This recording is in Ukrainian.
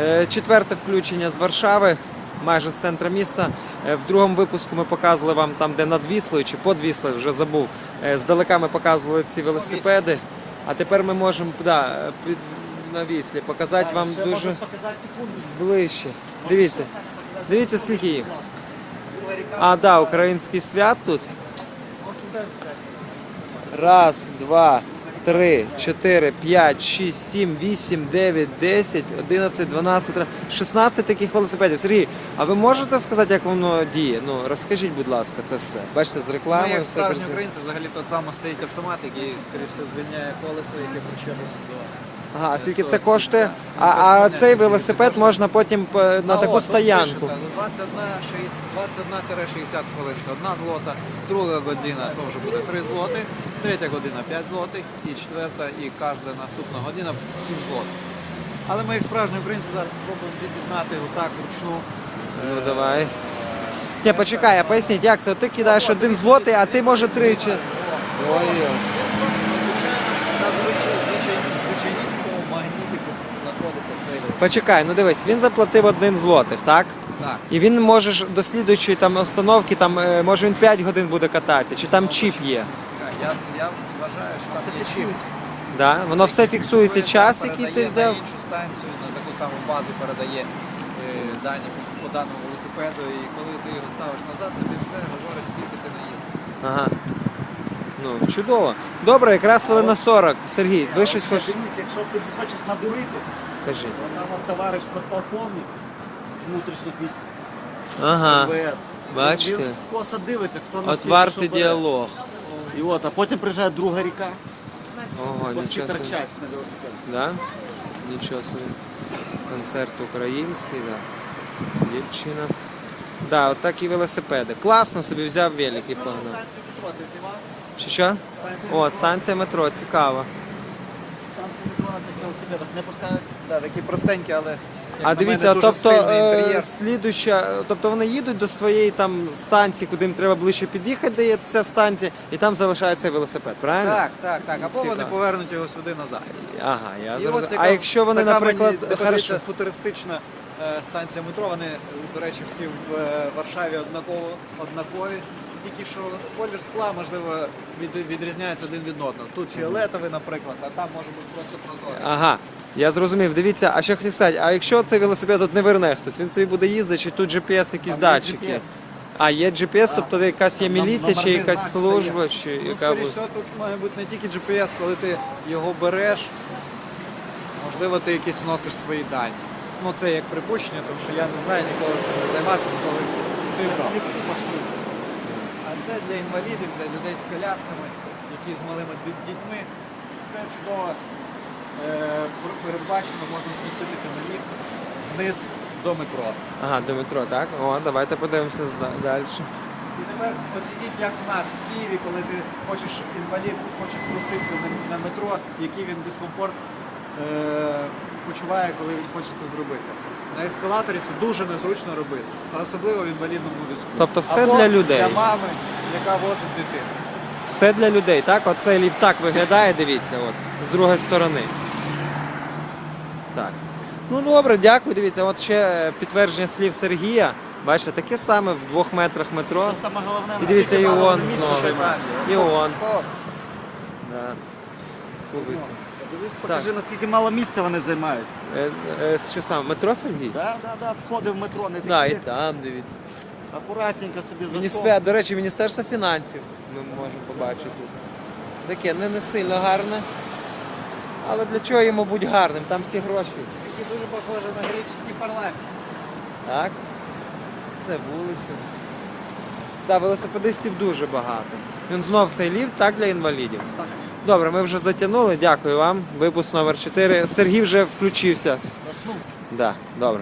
Е, Четверте включення з Варшави, майже з центра міста. Е, В другому випуску ми показували вам там, де над Віслою чи під Віслою, вже забув. Е, Здалека ми показували ці велосипеди. А тепер ми можемо да, на Віслі показати вам дуже ближче. Дивіться, дивіться, скільки їх. А, да, український свят тут. Раз, два, три, чотири, п'ять, шість, сім, вісім, дев'ять, десять, одинадцять, дванадцять, тре- 16 таких велосипедів. Сергій, а ви можете сказати, як воно діє? Ну розкажіть, будь ласка, це все. Бачите, з Ну, як все справжні українці, взагалі то там стоїть автомат, який, скоріше, звільняє колесо, яке причеплено до. Ага, а скільки це коштує? А, Ну, а цей велосипед можна потім е, на таку стоянку. 21-60 хвилин. Це одна злота, друга година теж буде 3 злоти, третя година 5 злотих, і четверта, і кожна наступна година 7 злотих. Але ми, як справжні українці, зараз спробуємо від'єднати отак вручну. Ну давай. Ні, почекай, а поясніть, як це? Ти кидаєш один злотий, а ти може тричі. Ой. На звичай- звичай- звичайнісінькому магнітику знаходиться цей. Почекай, ну дивись, він заплатив один злотих, так? Так. І він може ж до слідуючої там установки, там е, може він 5 годин буде кататися, чи там чіп є. Я, я вважаю, що там є чіп. Да? Воно все фіксується час, який ти взяв. На іншу станцію, на таку саму базу передає е, дані по, по даному велосипеду. І коли ти його ставиш назад, тобі все говорить, скільки ти наїздив. Ага. Ну, чудово. Добре, якраз хвилина 40. Сергій, ви щось Ще хочете? Дивись, якщо ти хочеш надурити, Кажи. то там от товариш подполковник з внутрішніх військ Ага. МВС. Бачите? Він скоса дивиться, хто на Отварти діалог. І от, а потім приїжджає друга ріка, Ого, бо нічого собі. торчать на велосипеді. Да? Нічого собі. Концерт український, да. Дівчина. Да, от такі велосипеди. Класно собі взяв велик і погнав. Станцію метро ти знімав? Що що? Станцію О, станція метро, цікаво. Станції метро на цих велосипедах не пускають. Да, такі простенькі, але А дивіться, мене, тобто, е, слідуща, тобто вони їдуть до своєї там станції, куди їм треба ближче під'їхати, де є ця станція, і там залишається велосипед, правильно? Так, так, так. Або вони Цікаво. повернуть його сюди назад. Ага, я І зрозумів. от А якщо вони, така наприклад, мені хорошо. хорошо. футуристична станція метро, вони, до речі, всі в е, Варшаві однаково, однакові. Тільки що колір скла, можливо, від, відрізняється один від одного. Тут фіолетовий, наприклад, а там може бути просто прозорий. Ага, я зрозумів. Дивіться, а ще хотів сказати, а якщо цей велосипед от не верне хтось, він собі буде їздити, чи тут GPS якісь Там є датчики? GPS. А, є GPS, тобто якась є міліція, чи якась служба, чи Ну, яка скоріше буде. всього, тут має бути не тільки GPS, коли ти його береш, можливо, ти якісь вносиш свої дані. Ну, це як припущення, тому що я не знаю, ніколи цим не займався, ніколи не брав. А це для інвалідів, для людей з колясками, які з малими дітьми. Все чудово е, передбачено, можна спуститися на ліфт вниз до метро. Ага, до метро, так? О, давайте подивимося далі. І тепер оцініть, як в нас в Києві, коли ти хочеш інвалід, хоче спуститися на, метро, який він дискомфорт почуває, коли він хоче це зробити. На ескалаторі це дуже незручно робити, особливо в інвалідному візку. Тобто все Або для людей. Для мами, яка возить дитину. Все для людей, так? Оцей ліфт так виглядає, дивіться, от, з другої сторони. Так. Ну добре, дякую. Дивіться, от ще е, підтвердження слів Сергія. Бачите, таке саме в двох метрах метро. Це саме головне, І дивіться, і он знову. І он. Да. Слухайте. Дивись, покажи, наскільки мало місця вони займають. Е, е, що саме? Метро Сергій? Да, да, да, входи в метро не Да, і такі. там дивіться. Акуратненько собі зайшов. до речі, Міністерство фінансів ми можемо побачити. Таке не, не сильно гарне. Але для чого йому бути гарним? Там всі гроші. Такі дуже похоже на греческий парламент. Так? Це вулиця. Да, велосипедистів дуже багато. Він знов цей ліфт, так, для інвалідів. Так. Добре, ми вже затягнули. Дякую вам. Випуск номер 4. Сергій вже включився. Да, добре.